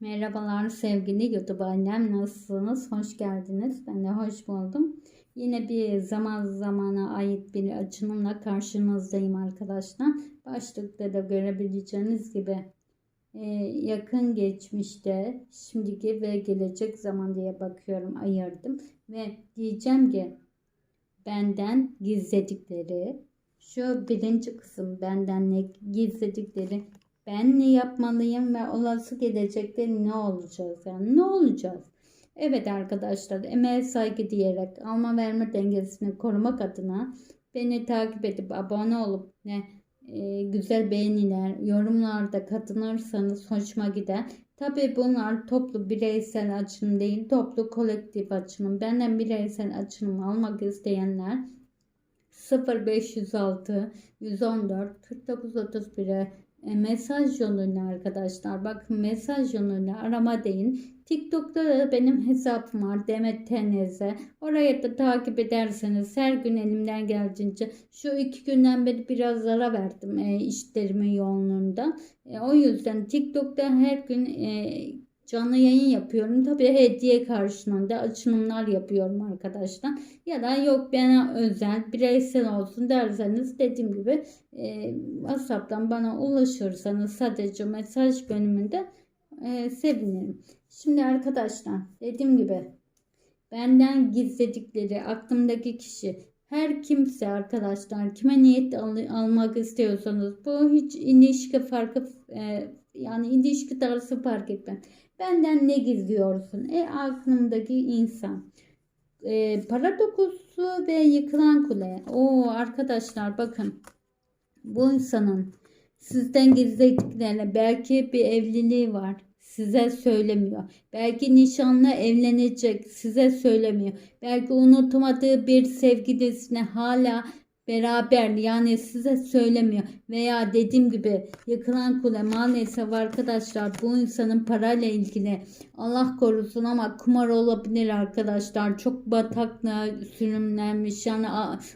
Merhabalar sevgili YouTube annem nasılsınız? Hoş geldiniz. Ben de hoş buldum. Yine bir zaman zamana ait bir açılımla karşınızdayım arkadaşlar. Başlıkta da görebileceğiniz gibi e, yakın geçmişte, şimdiki ve gelecek zaman diye bakıyorum, ayırdım. Ve diyeceğim ki benden gizledikleri, şu birinci kısım benden ne gizledikleri ben ne yapmalıyım ve olası gelecekte ne olacağız? Yani ne olacağız? Evet arkadaşlar emeğe saygı diyerek alma verme dengesini korumak adına beni takip edip abone olup ne e, güzel beğeniler, yorumlarda katılırsanız hoşuma gider. Tabi bunlar toplu bireysel açılım değil, toplu kolektif açılım. Benden bireysel açılım almak isteyenler 0506 114 49 31'e e, mesaj yoluyla arkadaşlar bakın mesaj yoluyla arama deyin. TikTok'ta da benim hesabım var Demet Teneze. Oraya da takip ederseniz her gün elimden geldiğince şu iki günden beri biraz ara verdim e, işlerimin yoğunluğunda. E, o yüzden TikTok'ta her gün e, canlı yayın yapıyorum. Tabii hediye karşılığında açılımlar yapıyorum arkadaşlar. Ya da yok bana özel bireysel olsun derseniz dediğim gibi e, WhatsApp'tan bana ulaşırsanız sadece mesaj bölümünde e, sevinirim. Şimdi arkadaşlar dediğim gibi benden gizledikleri aklımdaki kişi her kimse arkadaşlar kime niyet al- almak istiyorsanız bu hiç ilişki farkı e, yani ilişki tarzı fark etmez. Benden ne gizliyorsun? E aklımdaki insan. E, para dokusu ve yıkılan kule. O arkadaşlar bakın. Bu insanın sizden gizlediklerine belki bir evliliği var. Size söylemiyor. Belki nişanlı evlenecek. Size söylemiyor. Belki unutamadığı bir sevgilisine hala beraber yani size söylemiyor. Veya dediğim gibi yıkılan kule maalesef arkadaşlar bu insanın parayla ilgili Allah korusun ama kumar olabilir arkadaşlar. Çok bataklığa sürümlenmiş. Yani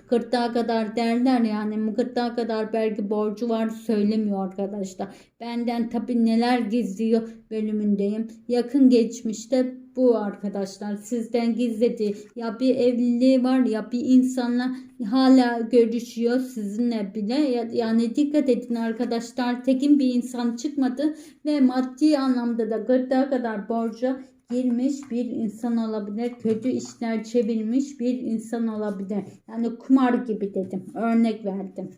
gırtlağa kadar derler yani gırtlağa kadar belki borcu var söylemiyor arkadaşlar. Benden tabi neler gizliyor bölümündeyim. Yakın geçmişte bu arkadaşlar. Sizden gizledi. Ya bir evliliği var ya bir insanla hala görüşüyor sizinle bile. Ya- yani dikkat edin arkadaşlar. Tekin bir insan çıkmadı ve maddi anlamda da gırtlağa kadar borca girmiş bir insan olabilir. Kötü işler çevirmiş bir insan olabilir. Yani kumar gibi dedim. Örnek verdim.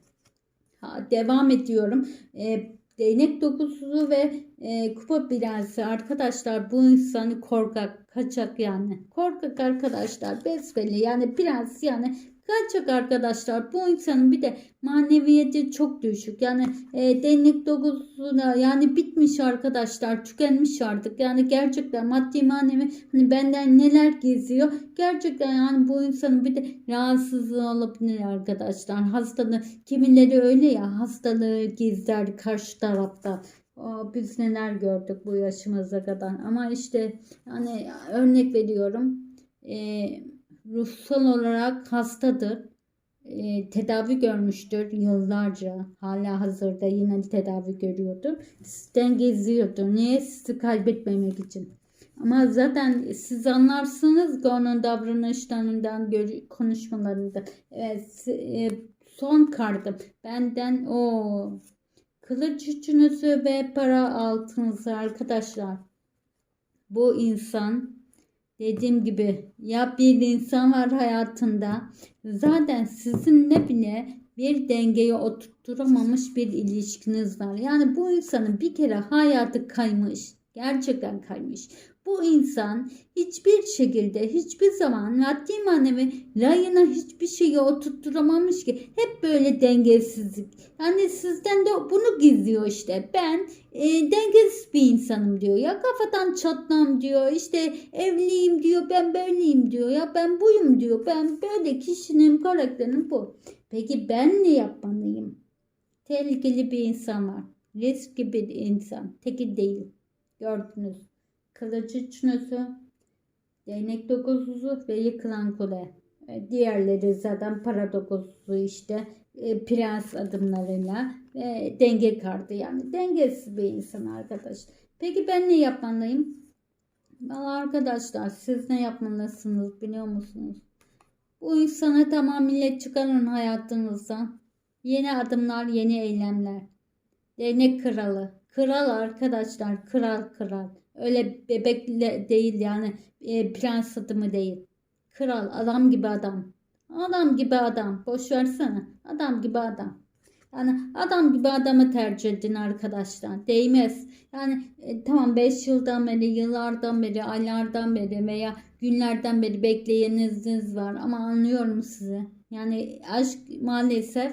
Ha, devam ediyorum. E, değnek dokusu ve e, kupa bilensi arkadaşlar bu insanı korkak kaçak yani. Korkak arkadaşlar besbelli yani prens yani kaçak arkadaşlar. Bu insanın bir de maneviyeti çok düşük. Yani e, değnek dokusuna yani bitmiş arkadaşlar tükenmiş artık. Yani gerçekten maddi manevi hani benden neler geziyor? Gerçekten yani bu insanın bir de rahatsızlığı olabilir arkadaşlar? Hastalığı kimileri öyle ya hastalığı gizler karşı tarafta biz neler gördük bu yaşımıza kadar ama işte yani örnek veriyorum e, ruhsal olarak hastadır e, tedavi görmüştür yıllarca hala hazırda yine tedavi görüyordur sizden geziyordur niye sizi kaybetmemek için ama zaten siz anlarsınız onun davranışlarından, konuşmalarından. Evet, e, son kartım. Benden o kılıç üçünüzü ve para altınızı arkadaşlar. Bu insan dediğim gibi ya bir insan var hayatında zaten sizinle bile bir dengeye oturtturamamış bir ilişkiniz var. Yani bu insanın bir kere hayatı kaymış. Gerçekten kaymış. Bu insan hiçbir şekilde hiçbir zaman maddi manevi rayına hiçbir şeyi oturtturamamış ki. Hep böyle dengesizlik. Yani sizden de bunu gizliyor işte. Ben e, dengesiz bir insanım diyor ya kafadan çatlam diyor işte evliyim diyor ben böyleyim diyor ya ben buyum diyor ben böyle kişinin karakterim bu. Peki ben ne yapmalıyım? Tehlikeli bir insan var. Riskli bir insan. Teki değil. Gördünüz. Kılıcı üçlüsü, değnek dokuzusu ve yıkılan kule. E, Diğerleri zaten para dokuzusu işte e, prens adımlarıyla ve denge kartı yani dengesiz bir insan arkadaş. Peki ben ne yapmalıyım? Valla arkadaşlar siz ne yapmalısınız biliyor musunuz? Bu insanı tamamıyla çıkarın hayatınızdan. Yeni adımlar, yeni eylemler. Değnek kralı. Kral arkadaşlar, kral kral. Öyle bebekle değil yani e, prens adımı değil. Kral, adam gibi adam. Adam gibi adam. Boş versene. Adam gibi adam. Yani adam gibi adamı tercih edin arkadaşlar. Değmez. Yani e, tamam 5 yıldan beri, yıllardan beri, aylardan beri veya günlerden beri bekleyeniniz var ama anlıyorum sizi. Yani aşk maalesef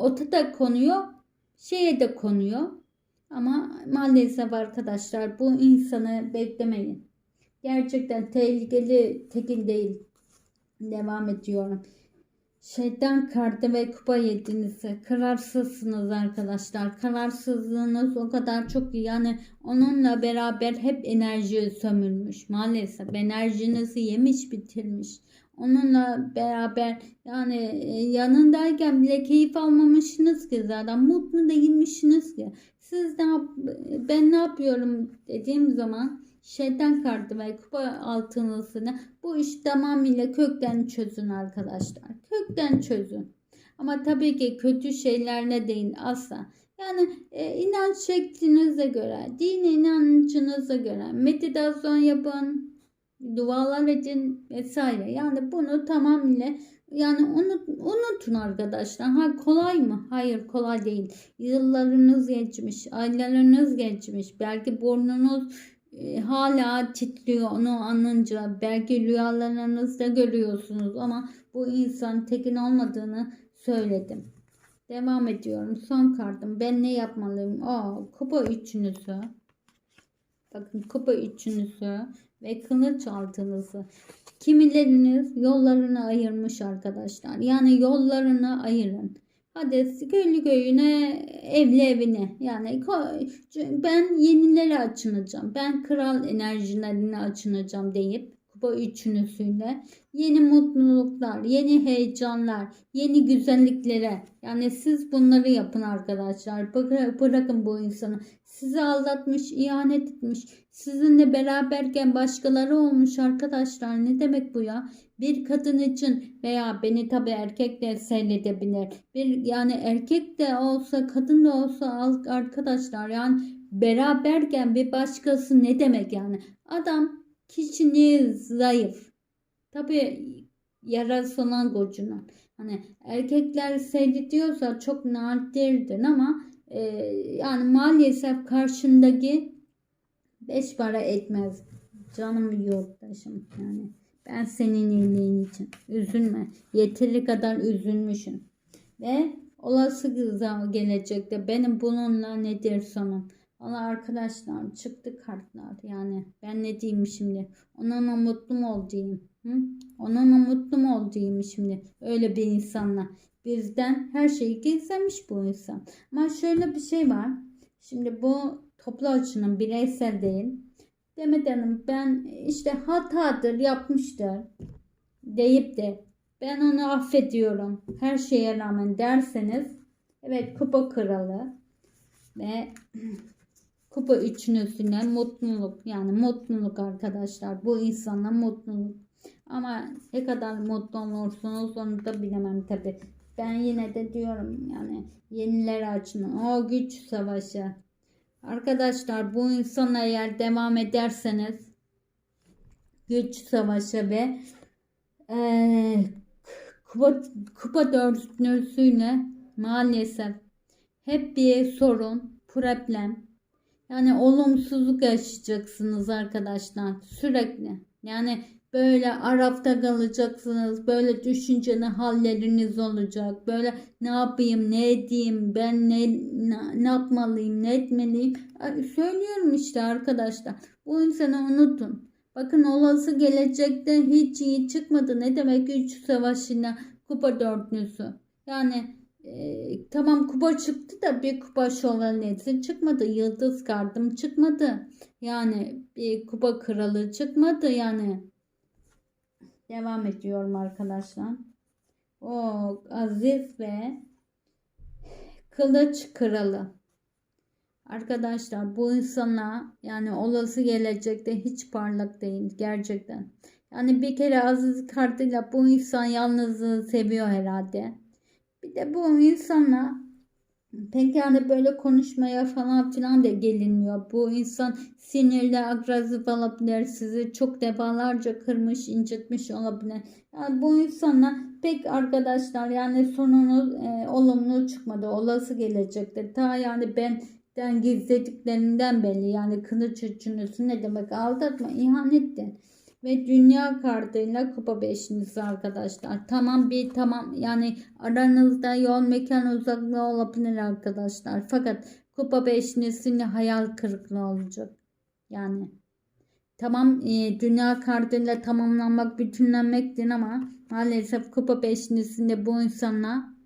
ota da konuyor, şeye de konuyor. Ama maalesef arkadaşlar bu insanı beklemeyin. Gerçekten tehlikeli tekil değil. Devam ediyorum. Şeytan kartı ve kupa yedinizi. Kararsızsınız arkadaşlar. Kararsızlığınız o kadar çok. Yani onunla beraber hep enerji sömürmüş. Maalesef enerjinizi yemiş bitirmiş. Onunla beraber yani e, yanındayken bile keyif almamışsınız ki zaten. Mutlu değilmişsiniz ki. Siz ne yap ben ne yapıyorum dediğim zaman şeytan kartı ve kupa altınlısını bu iş tamamıyla kökten çözün arkadaşlar. Kökten çözün. Ama tabii ki kötü şeylerle değil asla. Yani e, inanç şeklinize göre, din inancınıza göre meditasyon yapın, dualar edin vesaire. Yani bunu tamamıyla yani unut, unutun arkadaşlar. Ha kolay mı? Hayır kolay değil. Yıllarınız geçmiş, aylarınız geçmiş. Belki burnunuz e, hala titriyor onu anınca. Belki rüyalarınızda görüyorsunuz ama bu insan tekin olmadığını söyledim. Devam ediyorum. Son kartım. Ben ne yapmalıyım? Aa, kupa üçünüzü. Bakın kupa üçünüzü ve kılıç altınızı. Kimileriniz yollarını ayırmış arkadaşlar. Yani yollarını ayırın. Hadi köylü köyüne, evli evine. Yani ben yenilere açınacağım. Ben kral enerjilerine açınacağım deyip kupa üçünüzüyle yeni mutluluklar, yeni heyecanlar, yeni güzelliklere yani siz bunları yapın arkadaşlar. Bırakın bu insanı. Sizi aldatmış, ihanet etmiş. Sizinle beraberken başkaları olmuş arkadaşlar. Ne demek bu ya? Bir kadın için veya beni tabi erkek de seyredebilir. Bir yani erkek de olsa kadın da olsa arkadaşlar yani beraberken bir başkası ne demek yani? Adam kişiliği zayıf. Tabi yarası olan gocunun. Hani erkekler seyrediyorsa çok nadirdir ama e, yani maalesef karşındaki beş para etmez. Canım yurttaşım yani. Ben senin iyiliğin için. Üzülme. Yeteri kadar üzülmüşüm. Ve olası gelecekte benim bununla nedir sonum? Valla arkadaşlar çıktı kartlar. Yani ben ne diyeyim şimdi? Onunla mutlu mu ol diyeyim hı? onunla mutlu mu ol diyeyim şimdi? Öyle bir insanla. Bizden her şeyi gizlemiş bu insan. Ama şöyle bir şey var. Şimdi bu toplu açının bireysel değil. Demet ben işte hatadır yapmıştır deyip de ben onu affediyorum. Her şeye rağmen derseniz evet kupa kralı ve kupa üçünüzüne mutluluk yani mutluluk arkadaşlar. Bu insana mutluluk. Ama ne kadar mutlu olursunuz onu da bilemem tabi ben yine de diyorum yani yeniler açın. O güç savaşı. Arkadaşlar bu insana eğer devam ederseniz güç savaşı ve ee, kupa, kupa dörtlüsüyle maalesef hep bir sorun problem yani olumsuzluk yaşayacaksınız arkadaşlar sürekli. Yani böyle arafta kalacaksınız. Böyle düşünceli halleriniz olacak. Böyle ne yapayım, ne edeyim, ben ne, ne, ne yapmalıyım, ne etmeliyim. Söylüyorum işte arkadaşlar. Bu insanı unutun. Bakın olası gelecekte hiç iyi çıkmadı. Ne demek 3 savaşına kupa dörtlüsü. Yani tamam kupa çıktı da bir kupa şövalyesi çıkmadı. Yıldız kardım çıkmadı. Yani bir kupa kralı çıkmadı yani. Devam ediyorum arkadaşlar. O Aziz ve Kılıç Kralı. Arkadaşlar bu insana yani olası gelecekte hiç parlak değil gerçekten. Yani bir kere Aziz kartıyla bu insan yalnızlığı seviyor herhalde. De bu insanla pek yani böyle konuşmaya falan filan da gelinmiyor. Bu insan sinirli, agresif olabilir. Sizi çok defalarca kırmış, incitmiş olabilir. Yani bu insanla pek arkadaşlar yani sonunuz e, olumlu çıkmadı. Olası gelecekte. Ta yani benden gizlediklerinden belli. Yani kılıç üçünüzü ne demek? Aldatma, ihanettir ve dünya kartıyla kupa beşinisi arkadaşlar. Tamam bir tamam yani aranızda yol mekan uzaklığı olabilir arkadaşlar. Fakat kupa beşinisinde hayal kırıklığı olacak. Yani tamam e, dünya kartıyla tamamlanmak bütünlenmektir ama maalesef kupa beşinisinde bu insanla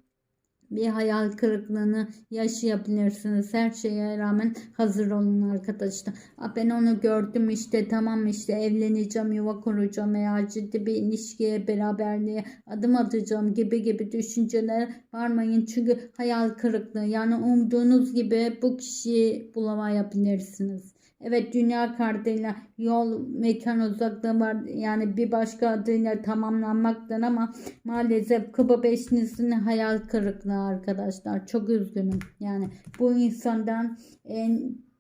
bir hayal kırıklığını yaşayabilirsiniz. Her şeye rağmen hazır olun arkadaşlar. Ben onu gördüm işte tamam işte evleneceğim, yuva kuracağım veya ciddi bir ilişkiye, beraberliğe adım atacağım gibi gibi düşünceler varmayın. Çünkü hayal kırıklığı yani umduğunuz gibi bu kişiyi bulamayabilirsiniz. Evet dünya kartıyla yol mekan uzaklığı var yani bir başka adıyla tamamlanmaktan ama maalesef Kuba beşlisinin hayal kırıklığı arkadaşlar çok üzgünüm yani bu insandan e,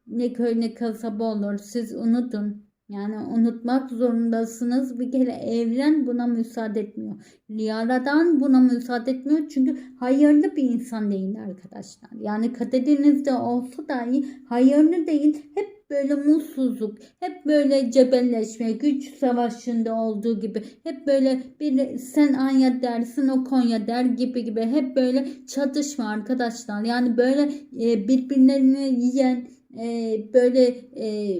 ne köy ne kasaba olur siz unutun yani unutmak zorundasınız. Bir kere evren buna müsaade etmiyor. Yaradan buna müsaade etmiyor. Çünkü hayırlı bir insan değil arkadaşlar. Yani kaderinizde olsa dahi hayırlı değil. Hep böyle mutsuzluk, hep böyle cebelleşme, güç savaşında olduğu gibi, hep böyle bir sen Anya dersin o Konya der gibi gibi, hep böyle çatışma arkadaşlar. Yani böyle e, birbirlerini yiyen, e, böyle e,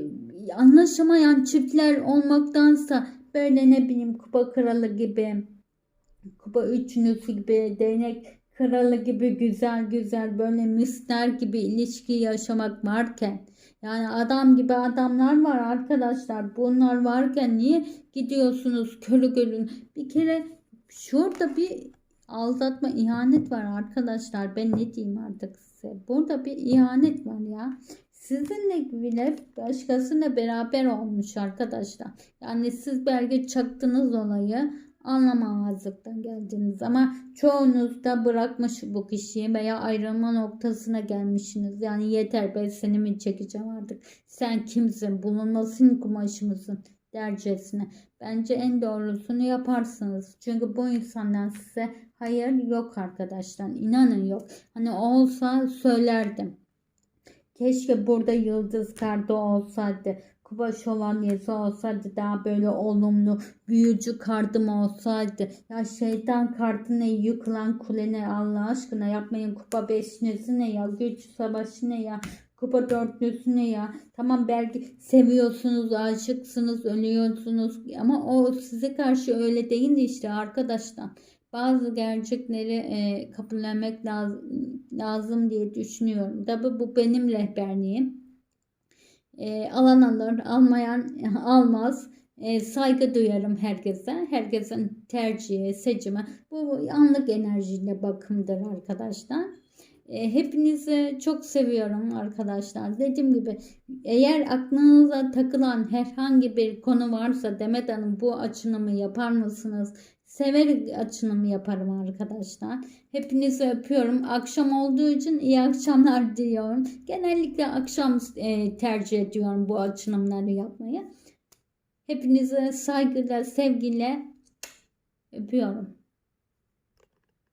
anlaşamayan çiftler olmaktansa böyle ne bileyim kupa kralı gibi, kupa üçünüzü gibi, değnek kralı gibi güzel güzel böyle misler gibi ilişki yaşamak varken yani adam gibi adamlar var arkadaşlar. Bunlar varken niye gidiyorsunuz körü görün? Bir kere şurada bir aldatma, ihanet var arkadaşlar. Ben ne diyeyim artık size? Burada bir ihanet var ya. Sizinle bile başkasıyla beraber olmuş arkadaşlar. Yani siz belki çaktınız olayı anlamamazlıktan geldiniz ama çoğunuz da bırakmış bu kişiyi veya ayrılma noktasına gelmişsiniz. Yani yeter ben seni mi çekeceğim artık. Sen kimsin? Bulunmasın kumaşı mısın? dercesine. Bence en doğrusunu yaparsınız. Çünkü bu insandan size hayır yok arkadaşlar. İnanın yok. Hani olsa söylerdim. Keşke burada yıldız kartı olsaydı. Kuba şövalyesi olsaydı daha böyle olumlu büyücü kartım olsaydı. Ya şeytan kartı ne yıkılan kule ne? Allah aşkına yapmayın. Kupa beşlisi ne ya? Güç savaşı ne ya? Kupa dörtlüsü ne ya? Tamam belki seviyorsunuz aşıksınız ölüyorsunuz. Ama o size karşı öyle değil işte arkadaşlar. Bazı gerçekleri e, kabullenmek lazım, lazım diye düşünüyorum. Tabi bu benim rehberliğim. E, alan alır, almayan almaz. E, saygı duyarım herkese. Herkesin tercihi, seçimi. Bu anlık enerjiyle bakımdır arkadaşlar. E, hepinizi çok seviyorum arkadaşlar. Dediğim gibi eğer aklınıza takılan herhangi bir konu varsa Demet Hanım bu açılımı yapar mısınız? Severek açılımı yaparım arkadaşlar. Hepinizi öpüyorum. Akşam olduğu için iyi akşamlar diliyorum. Genellikle akşam e, tercih ediyorum bu açılımları yapmayı. Hepinize saygıyla, sevgiyle öpüyorum.